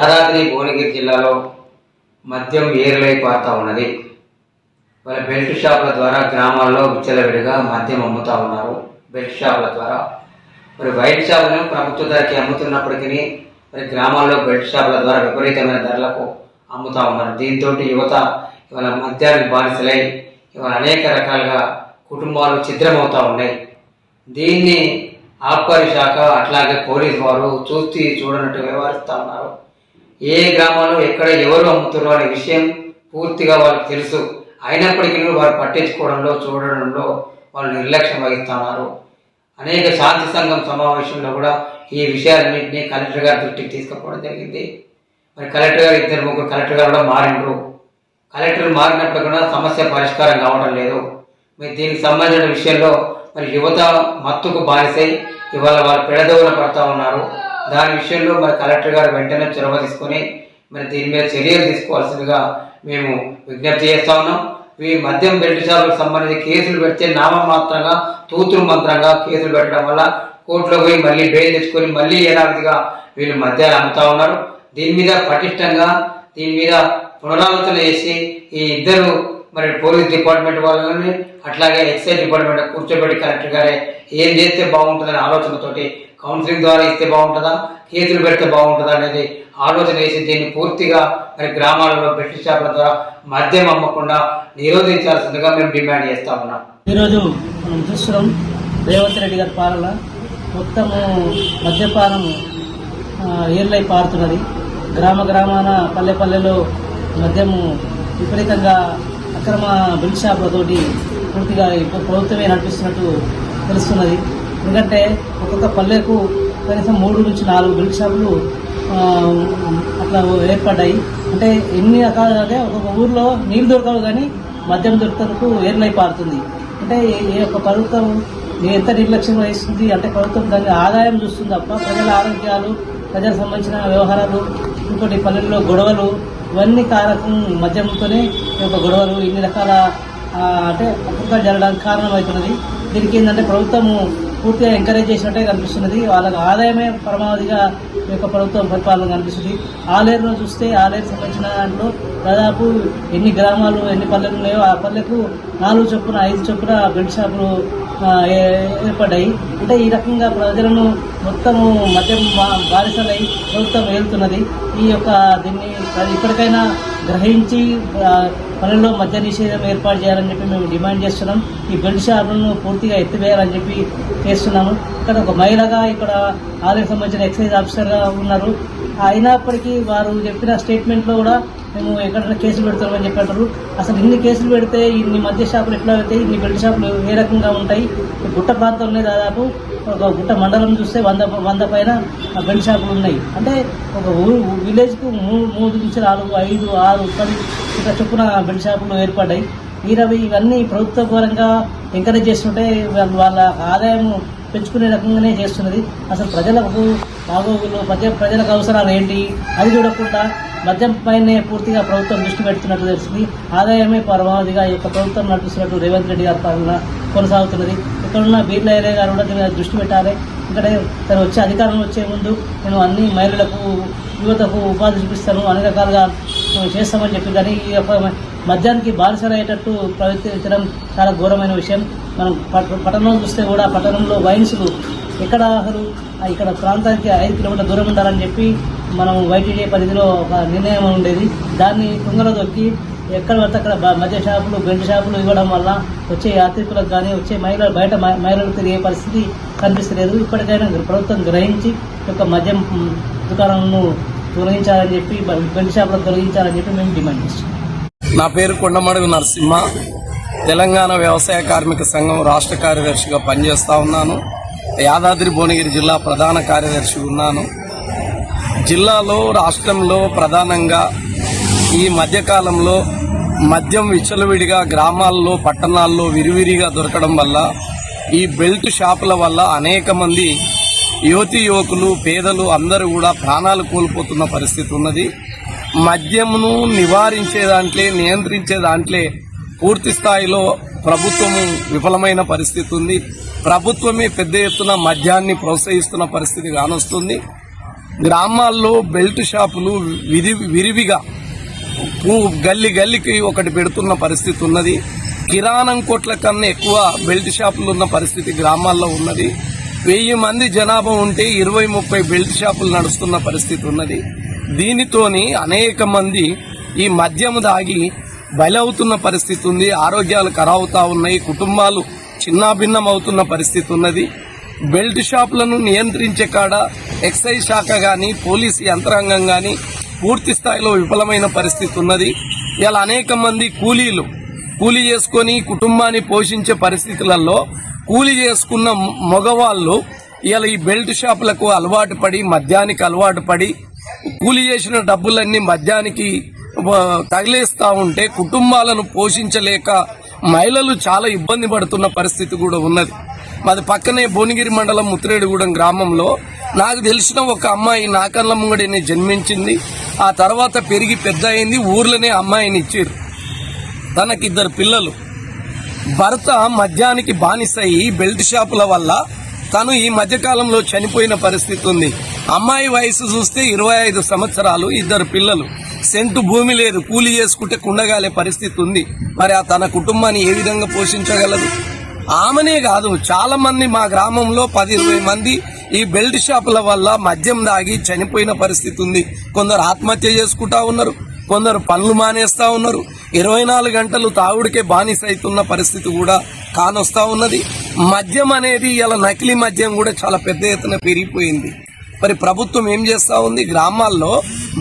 యాదాద్రి భువనగిరి జిల్లాలో మద్యం ఏరులై పారుతా ఉన్నది. వాళ్ళ బెల్ట్ షాపుల ద్వారా గ్రామాల్లో విచ్చలవిడిగా మద్యం అమ్ముతా ఉన్నారు. బెల్ట్ షాపుల ద్వారా. మరి వైట్ షాపులను ప్రభుత్వ ధరకి అమ్ముతున్నప్పటికీ మరి గ్రామాల్లో బెల్ట్ షాపుల ద్వారా విపరీతమైన ధరలకు అమ్ముతా ఉన్నారు. దీంతో యువత ఇవాళ మద్యానికి బానిసలై ఇవాళ అనేక రకాలుగా కుటుంబాలు ఛిద్రమవుతూ ఉన్నాయి. దీన్ని ఆబ్కారీ శాఖ అట్లాగే పోలీస్ వారు చూస్తూ చూడనట్టు వ్యవహరిస్తూ ఉన్నారు. ఏ గ్రామంలో ఎక్కడ ఎవరు అమ్ముతున్నారు అనే విషయం పూర్తిగా వాళ్ళకి తెలుసు. అయినప్పటికీ వారు పట్టించుకోవడంలో చూడడంలో వాళ్ళు నిర్లక్ష్యం వహిస్తున్నారు. అనేక శాంతి సంఘం సమావేశంలో కూడా ఈ విషయాలన్నింటినీ కలెక్టర్ గారి దృష్టికి తీసుకుపోవడం జరిగింది. మరి కలెక్టర్ గారు ఇద్దరు ముగ్గురు కలెక్టర్ గారు కూడా మారిండ్రు. కలెక్టర్ మారినప్పుడు కూడా సమస్య పరిష్కారం కావడం లేదు. మరి దీనికి సంబంధించిన విషయంలో మరి యువత మత్తుకు బానిసై ఇవాళ వాళ్ళు పెడదోవన పడతా ఉన్నారు. దాని విషయంలో మరి కలెక్టర్ గారు వెంటనే చొరవ తీసుకొని మరి దీని మీద చర్యలు తీసుకోవాల్సిందిగా మేము విజ్ఞప్తి చేస్తా ఉన్నాం. ఈ మద్యం బెల్ట్ షాపులకు సంబంధించి కేసులు పెడితే నామమాత్రంగా తూతురు మంత్రంగా కేసులు పెట్టడం వల్ల కోర్టులో పోయి మళ్ళీ బెయిల్ తెచ్చుకొని మళ్ళీ ఏడాదిగా వీళ్ళు మద్యాలు అమ్ముతా ఉన్నారు. దీని మీద పటిష్టంగా దీని మీద పునరాలోచన చేసి ఈ ఇద్దరు మరి పోలీస్ డిపార్ట్మెంట్ వాళ్ళని అట్లాగే ఎక్సైజ్ డిపార్ట్మెంట్ కూర్చోబెట్టి కలెక్టర్ గారే ఏం చేస్తే బాగుంటుందనే ఆలోచనతోటి కౌన్సిలింగ్ ద్వారా ఇస్తే బాగుంటుందా? కేసులు పెడితే బాగుంటుందా అనేది ఆలోచన చేసి దీన్ని పూర్తిగా మరి గ్రామాలలో బెల్ట్ షాపుల ద్వారా మద్యం అమ్మకుండా నిరోధించాల్సిందిగా మేము డిమాండ్ చేస్తా ఉన్నాం. ఈరోజు మనం చూస్తున్నాం రేవంత్ రెడ్డి గారి పాలన మొత్తము మద్యపానం ఏర్లై పారుతున్నది. గ్రామ గ్రామాన పల్లె పల్లెలో మద్యము విపరీతంగా అక్రమ బిల్ షాపులతోటి పూర్తిగా ఇప్పుడు ప్రభుత్వమే నడిపిస్తున్నట్టు తెలుస్తున్నది. ఎందుకంటే ఒక్కొక్క పల్లెకు కనీసం మూడు నుంచి నాలుగు బిల్ షాపులు అట్లా ఏర్పడ్డాయి. అంటే ఎన్ని రకాలుగా అంటే ఒక్కొక్క ఊర్లో నీళ్ళు దొరకవు కానీ మద్యం దొరకకు ఏర్లై పారుతుంది. అంటే ఈ- యొక్క ప్రభుత్వం ఎంత నిర్లక్ష్యం వహిస్తుంది అంటే ప్రభుత్వం దాని ఆదాయం చూస్తుంది తప్ప ప్రజల ఆరోగ్యాలు ప్రజలకు సంబంధించిన వ్యవహారాలు ఇంకోటి పల్లెల్లో గొడవలు ఇవన్నీ కారకం మద్యంతోనే ఈ యొక్క గొడవలు ఇన్ని రకాల అంటే అకృతాలు జరగడానికి కారణమవుతున్నది దీనికి ఏంటంటే ప్రభుత్వము పూర్తిగా ఎంకరేజ్ చేసినట్టే కనిపిస్తున్నది. వాళ్ళకి ఆదాయమే పరమావధిగా ఈ యొక్క ప్రభుత్వం పరిపాలన కనిపిస్తుంది. ఆలేరులో చూస్తే ఆలేరు సంబంధించిన దాంట్లో దాదాపు ఎన్ని గ్రామాలు ఎన్ని పల్లెలు ఉన్నాయో ఆ పల్లెకు నాలుగు చొప్పున ఐదు చొప్పున బెడ్ షాపులు ఏర్పడ్డాయి. అంటే ఈ రకంగా ప్రజలను మొత్తము మద్యం బా- ప్రభుత్వం వెళ్తున్నది ఈ యొక్క దీన్ని ఇప్పటికైనా గ్రహించి పనుల్లో మద్య నిషేధం ఏర్పాటు చేయాలని చెప్పి మేము డిమాండ్ చేస్తున్నాం. ఈ బెల్ట్ షాపులను పూర్తిగా ఎత్తివేయాలని చెప్పి చేస్తున్నాము. ఇక్కడ ఒక మహిళగా ఇక్కడ ఆలయ సంబంధించిన ఎక్సైజ్ ఆఫీసర్గా ఉన్నారు. అయినప్పటికీ వారు చెప్పిన స్టేట్మెంట్లో కూడా మేము ఎక్కడ కేసులు పెడతామని చెప్పారు అసలు ఇన్ని కేసులు పెడితే ఇన్ని మద్య షాపులు ఎట్లా అవుతాయి? ఇన్ని బెల్ట్ షాపులు ఏ రకంగా ఉంటాయి? గుట్ట ప్రాంతంలోనే దాదాపు ఒక గుట్ట మండలం చూస్తే వంద వంద పైన బెల్ట్ షాపులు ఉన్నాయి. అంటే ఒక ఊరు విలేజ్కు మూడు మూడు నుంచి నాలుగు ఐదు ఆరు పది ఇట్లా చొప్పున బెల్ట్ షాపులు ఏర్పడ్డాయి. ఇరవై ఇవన్నీ ప్రభుత్వ పరంగా ఎంకరేజ్ చేస్తుంటే వాళ్ళ ఆదాయం పెంచుకునే రకంగానే చేస్తున్నది. అసలు ప్రజలకు బాగోగులు ప్రజ ప్రజలకు అవసరాలు ఏంటి? అది చూడకుండా మద్యం పైనే పూర్తిగా ప్రభుత్వం దృష్టి పెడుతున్నట్టు తెలిసింది ఆదాయమే పరమావధిగా ఈ యొక్క ప్రభుత్వం నడిపిస్తున్నట్టు రేవంత్ రెడ్డి గారి పాలన కొనసాగుతున్నది. ఇక్కడున్న బీర్లా గారు కూడా దీని మీద దృష్టి పెట్టాలి. ఇక్కడ తను వచ్చే అధికారంలో వచ్చే ముందు నేను అన్ని మహిళలకు యువతకు ఉపాధి చూపిస్తాను అన్ని రకాలుగా మేము చేస్తామని చెప్పి కానీ ఈ యొక్క మద్యానికి బానిసలయ్యేటట్టు ప్రవర్తించడం చాలా ఘోరమైన విషయం. మనం పట్టణంలో చూస్తే కూడా పట్టణంలో వైన్స్లు ఎక్కడ అసలు ఇక్కడ ప్రాంతానికి ఐదు కిలోమీటర్ల దూరం ఉండాలని చెప్పి మనం వైటీడీ పరిధిలో ఒక నిర్ణయం ఉండేది. దాన్ని తుంగలో దొక్కి ఎక్కడ పడితే అక్కడ మధ్య మద్య షాపులు బెల్ట్ షాపులు ఇవ్వడం వల్ల వచ్చే యాత్రికులకు కానీ వచ్చే మహిళలు బయట మ- మహిళలు తిరిగే పరిస్థితి కనిపిస్తలేదు. ఇప్పటికైనా ప్రభుత్వం గ్రహించి ఒక యొక్క మద్యం దుకాణంను దుకాణాలను తొలగించాలని చెప్పి బ- బెల్ట్ షాపులను తొలగించాలని చెప్పి మేము డిమాండ్ చేస్తున్నాం. నా పేరు కొండమడుగు నరసింహ. తెలంగాణ వ్యవసాయ కార్మిక సంఘం రాష్ట్ర కార్యదర్శిగా పనిచేస్తూ ఉన్నాను. యాదాద్రి భువనగిరి జిల్లా ప్రధాన కార్యదర్శి ఉన్నాను. జిల్లాలో రాష్ట్రంలో ప్రధానంగా ఈ మధ్యకాలంలో మద్యం విచ్చలవిడిగా గ్రామాల్లో పట్టణాల్లో విరివిరిగా దొరకడం వల్ల ఈ బెల్ట్ షాపుల వల్ల అనేక మంది యువతి యువకులు పేదలు అందరూ కూడా ప్రాణాలు కోల్పోతున్న పరిస్థితి ఉన్నది. మద్యమును నివారించే దాంట్లే నియంత్రించే దాంట్లే పూర్తి స్థాయిలో ప్రభుత్వము విఫలమైన పరిస్థితి ఉంది. ప్రభుత్వమే పెద్ద ఎత్తున మద్యాన్ని ప్రోత్సహిస్తున్న పరిస్థితి కానొస్తుంది. గ్రామాల్లో బెల్ట్ షాపులు విరివిగా పూ- గల్లి గల్లికి ఒకటి పెడుతున్న పరిస్థితి ఉన్నది. కిరాణం కొట్ల కన్నా ఎక్కువ బెల్ట్ షాపులు ఉన్న పరిస్థితి గ్రామాల్లో ఉన్నది. వెయ్యి మంది జనాభా ఉంటే ఇరవై ముప్పై బెల్ట్ షాపులు నడుస్తున్న పరిస్థితి ఉన్నది. దీనితోని అనేక మంది ఈ మద్యం దాగి బలవుతున్న పరిస్థితి ఉంది. ఆరోగ్యాలు ఖరావుతా ఉన్నాయి. కుటుంబాలు చిన్నాభిన్నం అవుతున్న పరిస్థితి ఉన్నది. బెల్ట్ షాపులను నియంత్రించే కాడ ఎక్సైజ్ శాఖ కానీ పోలీస్ యంత్రాంగం కానీ పూర్తి స్థాయిలో విఫలమైన పరిస్థితి ఉన్నది. ఇలా అనేక మంది కూలీలు కూలీ చేసుకొని కుటుంబాన్ని పోషించే పరిస్థితులలో కూలీ చేసుకున్న మగవాళ్ళు ఇలా ఈ బెల్ట్ షాపులకు అలవాటు పడి మద్యానికి అలవాటు పడి కూలీ చేసిన డబ్బులన్నీ మద్యానికి తగిలేస్తూ తగిలేస్తా ఉంటే కుటుంబాలను పోషించలేక మహిళలు చాలా ఇబ్బంది పడుతున్న పరిస్థితి కూడా ఉన్నది. మాది పక్కనే భువనగిరి మండలం ముత్తిరేడుగూడెం గ్రామంలో నాకు తెలిసిన ఒక అమ్మాయి నాకన్న ముంగడిని జన్మించింది. ఆ తర్వాత పెరిగి పెద్ద అయింది ఊర్లోనే అమ్మాయిని ఇచ్చారు. తనకిద్దరు పిల్లలు. భర్త మద్యానికి బానిసయి బెల్ట్ షాపుల వల్ల తను ఈ మధ్యకాలంలో చనిపోయిన పరిస్థితి ఉంది. అమ్మాయి వయసు చూస్తే ఇరవై ఐదు సంవత్సరాలు ఇద్దరు పిల్లలు. సెంటు భూమి లేదు కూలి చేసుకుంటే కుండగాలే పరిస్థితి ఉంది. మరి ఆ తన కుటుంబాన్ని ఏ విధంగా పోషించగలదు? ఆమెనే కాదు చాలా మంది మా గ్రామంలో పది ఇరవై మంది ఈ బెల్ట్ షాపుల వల్ల మద్యం దాగి చనిపోయిన పరిస్థితి ఉంది. కొందరు ఆత్మహత్య చేసుకుంటా ఉన్నారు. కొందరు పనులు మానేస్తా ఉన్నారు. ఇరవై నాలుగు గంటలు తాగుడికే బానిస అవుతున్న పరిస్థితి కూడా కానొస్తా ఉన్నది. మద్యం అనేది ఇలా నకిలీ మద్యం కూడా చాలా పెద్ద ఎత్తున పెరిగిపోయింది. మరి ప్రభుత్వం ఏం చేస్తూ ఉంది? గ్రామాల్లో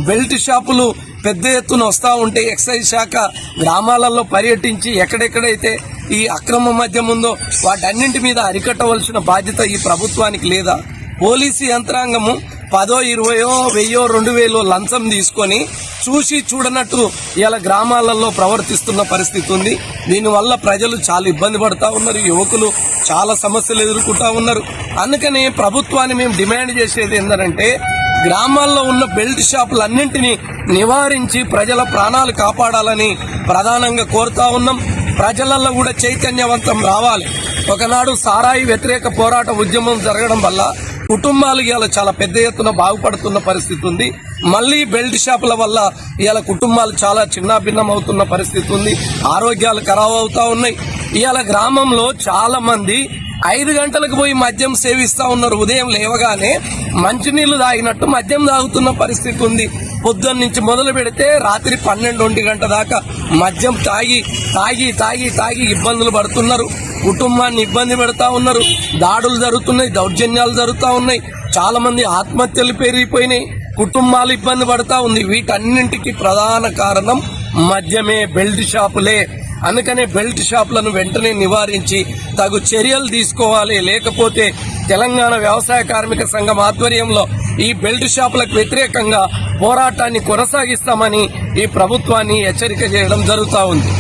బెల్ట్ షాపులు పెద్ద ఎత్తున వస్తూ ఉంటే ఎక్సైజ్ శాఖ గ్రామాలలో పర్యటించి ఎక్కడెక్కడైతే ఈ అక్రమ మద్యం ఉందో వాటన్నింటి మీద అరికట్టవలసిన బాధ్యత ఈ ప్రభుత్వానికి లేదా? పోలీసు యంత్రాంగము పదో ఇరవయో వెయ్యో రెండు వేలో లంచం తీసుకొని చూసి చూడనట్టు ఇలా గ్రామాలలో ప్రవర్తిస్తున్న పరిస్థితి ఉంది. దీనివల్ల ప్రజలు చాలా ఇబ్బంది పడతా ఉన్నారు. యువకులు చాలా సమస్యలు ఎదుర్కొంటా ఉన్నారు. అందుకని ప్రభుత్వాన్ని మేము డిమాండ్ చేసేది ఏంటంటే గ్రామాల్లో ఉన్న బెల్ట్ షాపులన్నింటినీ నివారించి ప్రజల ప్రాణాలు కాపాడాలని ప్రధానంగా కోరుతా ఉన్నాం. ప్రజలలో కూడా చైతన్యవంతం రావాలి. ఒకనాడు సారాయి వ్యతిరేక పోరాట ఉద్యమం జరగడం వల్ల కుటుంబాలు ఇవాళ చాలా పెద్ద ఎత్తున బాగుపడుతున్న పరిస్థితి ఉంది. మళ్ళీ బెల్ట్ షాపుల వల్ల ఇవాళ కుటుంబాలు చాలా చిన్నాభిన్నం అవుతున్న పరిస్థితి ఉంది. ఆరోగ్యాలు ఖరాబ్ అవుతా ఉన్నాయి. ఇవాళ గ్రామంలో చాలా మంది ఐదు గంటలకు పోయి మద్యం సేవిస్తా ఉన్నారు. ఉదయం లేవగానే మంచినీళ్ళు తాగినట్టు మద్యం తాగుతున్న పరిస్థితి ఉంది. పొద్దున్న నుంచి మొదలు పెడితే రాత్రి పన్నెండు ఒంటి గంట దాకా మద్యం తాగి తాగి తాగి తాగి ఇబ్బందులు పడుతున్నారు. కుటుంబాన్ని ఇబ్బంది పెడతా ఉన్నారు. దాడులు జరుగుతున్నాయి దౌర్జన్యాలు జరుగుతూ ఉన్నాయి. చాలా మంది ఆత్మహత్యలు పెరిగిపోయినాయి కుటుంబాలు ఇబ్బంది పడతా ఉంది. వీటన్నింటికి ప్రధాన కారణం మద్యమే బెల్ట్ షాపులే. అందుకనే బెల్ట్ షాపులను వెంటనే నివారించి తగు చర్యలు తీసుకోవాలి. లేకపోతే తెలంగాణ వ్యవసాయ కార్మిక సంఘం ఆధ్వర్యంలో ఈ బెల్ట్ షాపులకు వ్యతిరేకంగా పోరాటాన్ని కొనసాగిస్తామని ఈ ప్రభుత్వాన్ని హెచ్చరిక చేయడం జరుగుతా ఉంది.